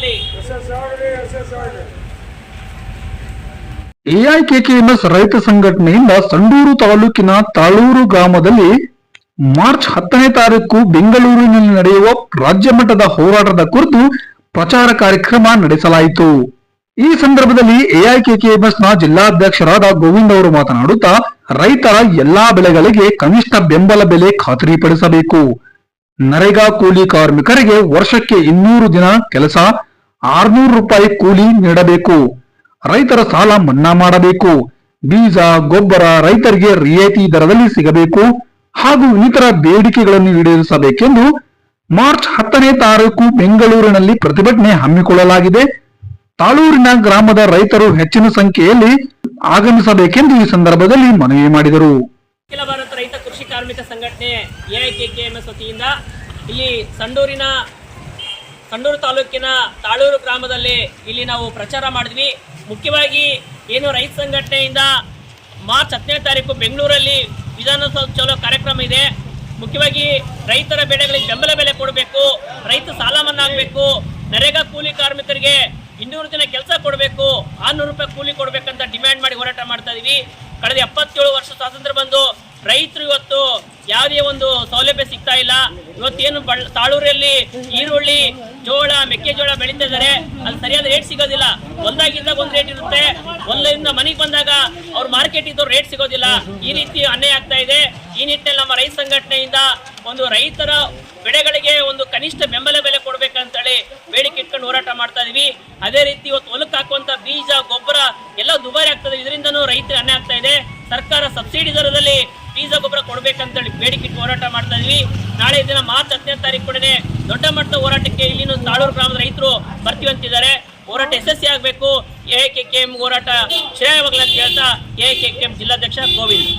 ಆಗಲಿ ಎಐಕೆಕೆಎಂಎಸ್ ರೈತ ಸಂಘಟನೆಯಿಂದ ಸಂಡೂರು ತಾಲೂಕಿನ ತಾಳೂರು ಗ್ರಾಮದಲ್ಲಿ ಮಾರ್ಚ್ ಹತ್ತನೇ ತಾರೀಕು ಬೆಂಗಳೂರಿನಲ್ಲಿ ನಡೆಯುವ ರಾಜ್ಯ ಮಟ್ಟದ ಹೋರಾಟದ ಕುರಿತು ಪ್ರಚಾರ ಕಾರ್ಯಕ್ರಮ ನಡೆಸಲಾಯಿತು. ಈ ಸಂದರ್ಭದಲ್ಲಿ ಎಐಕೆಕೆಎಂಎಸ್ನ ಜಿಲ್ಲಾಧ್ಯಕ್ಷರಾದ ಗೋವಿಂದ್ ಅವರು ಮಾತನಾಡುತ್ತಾ ರೈತರ ಎಲ್ಲಾ ಬೆಳೆಗಳಿಗೆ ಕನಿಷ್ಠ ಬೆಂಬಲ ಬೆಲೆ ಖಾತರಿಪಡಿಸಬೇಕು. ನರೇಗಾ ಕೂಲಿ ಕಾರ್ಮಿಕರಿಗೆ ವರ್ಷಕ್ಕೆ ಇನ್ನೂರು ದಿನ ಕೆಲಸ ಆರ್ನೂರು ರೂಪಾಯಿ ಕೂಲಿ ನೀಡಬೇಕು. ರೈತರ ಸಾಲ ಮನ್ನಾ ಮಾಡಬೇಕು. ಬೀಜ, ಗೊಬ್ಬರ ರೈತರಿಗೆ ರಿಯಾಯಿತಿ ದರದಲ್ಲಿ ಸಿಗಬೇಕು ಹಾಗೂ ಇನ್ನಿತರ ಬೇಡಿಕೆಗಳನ್ನು ಈಡೇರಿಸಬೇಕೆಂದು ಮಾರ್ಚ್ ಹತ್ತನೇ ತಾರೀಕು ಬೆಂಗಳೂರಿನಲ್ಲಿ ಪ್ರತಿಭಟನೆ ಹಮ್ಮಿಕೊಳ್ಳಲಾಗಿದೆ. ತಾಳೂರಿನ ಗ್ರಾಮದ ರೈತರು ಹೆಚ್ಚಿನ ಸಂಖ್ಯೆಯಲ್ಲಿ ಆಗಮಿಸಬೇಕೆಂದು ಈ ಸಂದರ್ಭದಲ್ಲಿ ಮನವಿ ಮಾಡಿದರು. ಅಖಿಲ ಭಾರತ ರೈತ ಕೃಷಿ ಕಾರ್ಮಿಕ ಸಂಘಟನೆ ಎಐಕೆಕೆಎಂಎಸ್ ವತಿಯಿಂದ ಇಲ್ಲಿ ಸಂಡೂರಿನ ಸಂಡೂರು ತಾಲೂಕಿನ ತಾಳೂರು ಗ್ರಾಮದಲ್ಲಿ ಇಲ್ಲಿ ನಾವು ಪ್ರಚಾರ ಮಾಡಿದ್ವಿ. ಮುಖ್ಯವಾಗಿ ಏನು ರೈತ ಸಂಘಟನೆಯಿಂದ ಮಾರ್ಚ್ ಹತ್ತನೇ ತಾರೀಕು ಬೆಂಗಳೂರಲ್ಲಿ ವಿಧಾನಸೌಧ ಚಲೋ ಕಾರ್ಯಕ್ರಮ ಇದೆ. ಮುಖ್ಯವಾಗಿ ರೈತರ ಬೆಳೆಗಳಿಗೆ ಬೆಂಬಲ ಬೆಲೆ ಕೊಡಬೇಕು, ರೈತ ಸಾಲ ಮನ್ನಾ ಆಗಬೇಕು, ನರೇಗಾ ಕೂಲಿ ಕಾರ್ಮಿಕರಿಗೆ ಇನ್ನೂರು ದಿನ ಕೆಲಸ ಕೊಡಬೇಕು, ಆರ್ನೂರು ರೂಪಾಯಿ ಕೂಲಿ ಕೊಡಬೇಕಂತ ಡಿಮ್ಯಾಂಡ್ ಮಾಡಿ ಹೋರಾಟ ಮಾಡ್ತಾ ಇದ್ದೀವಿ ಕಳೆದ ಎಪ್ಪತ್ತೇಳು ವರ್ಷ ಸ್ವಾತಂತ್ರ್ಯ ಬಂದು ರೈತರು ಇವತ್ತು ಯಾವುದೇ ಒಂದು ಸೌಲಭ್ಯ ಸಿಗ್ತಾ ಇಲ್ಲ. ಇವತ್ತೇನು ಬಳ್ಳ ತಾಳೂರಲ್ಲಿ ಈರುಳ್ಳಿ ಜೋಳ, ಮೆಕ್ಕೆಜೋಳ ಬೆಳೀತಾ ಇದ್ದಾರೆ ಅಲ್ಲಿ ಸರಿಯಾದ ರೇಟ್ ಸಿಗೋದಿಲ್ಲ. ಹೊಲ್ದಾಗಿದ್ದಾಗ ಒಂದು ರೇಟ್ ಇರುತ್ತೆ. ಹೊಲದಿಂದ ಮನೆಗೆ ಬಂದಾಗ ಅವ್ರ ಮಾರ್ಕೆಟ್ ಇದ್ದು ರೇಟ್ ಸಿಗೋದಿಲ್ಲ. ಈ ರೀತಿ ಅನ್ಯಾಯ ಆಗ್ತಾ ಇದೆ. ಈ ನಿಟ್ಟಿನಲ್ಲಿ ನಮ್ಮ ರೈತ ಸಂಘಟನೆಯಿಂದ ಒಂದು ರೈತರ ಬೆಳೆಗಳಿಗೆ ಒಂದು ಕನಿಷ್ಠ ಬೆಂಬಲ ಬೆಲೆ ಕೊಡ್ಬೇಕಂತೇಳಿ ಬೇಡಿಕೆ ಇಟ್ಕೊಂಡು ಹೋರಾಟ ಮಾಡ್ತಾ ಇದೀವಿ. ಅದೇ ರೀತಿ ಇವತ್ತು ಹೊಲಕ್ಕೆ ಹಾಕುವಂತ ಬೀಜ, ಗೊಬ್ಬರ ಎಲ್ಲ ದುಬಾರಿ ಆಗ್ತದೆ ಇದರಿಂದನೂ ರೈತರಿಗೆ ಅನ್ಯಾಯ ಆಗ್ತಾ ಇದೆ. ಸರ್ಕಾರ ಸಬ್ಸಿಡಿ ದರದಲ್ಲಿ ಕೊಡ್ಬೇಕಂತೇಳಿ ಬೇಡಿಕೆ ಹೋರಾಟ ಮಾಡ್ತಾ ಇದ್ವಿ. ನಾಳೆ ದಿನ ಮಾರ್ಚ್ ಹತ್ತನೇ ತಾರೀಕು ಕೂಡನೆ ದೊಡ್ಡ ಮಟ್ಟದ ಹೋರಾಟಕ್ಕೆ ಇಲ್ಲಿನ ತಾಳೂರು ಗ್ರಾಮದ ರೈತರು ಬರ್ತೀವಿ ಅಂತಿದ್ದಾರೆ ಹೋರಾಟ ಯಶಸ್ವಿ ಆಗಬೇಕು. ಎ ಕೆ ಕೆ ಎಂ ಹೋರಾಟ ಶ್ರೇಯವಾಗಲಿ ಅಂತ ಹೇಳ್ತಾ ಎ ಕೆ ಕೆ ಎಂ ಜಿಲ್ಲಾಧ್ಯಕ್ಷ ಗೋವಿಂದ್.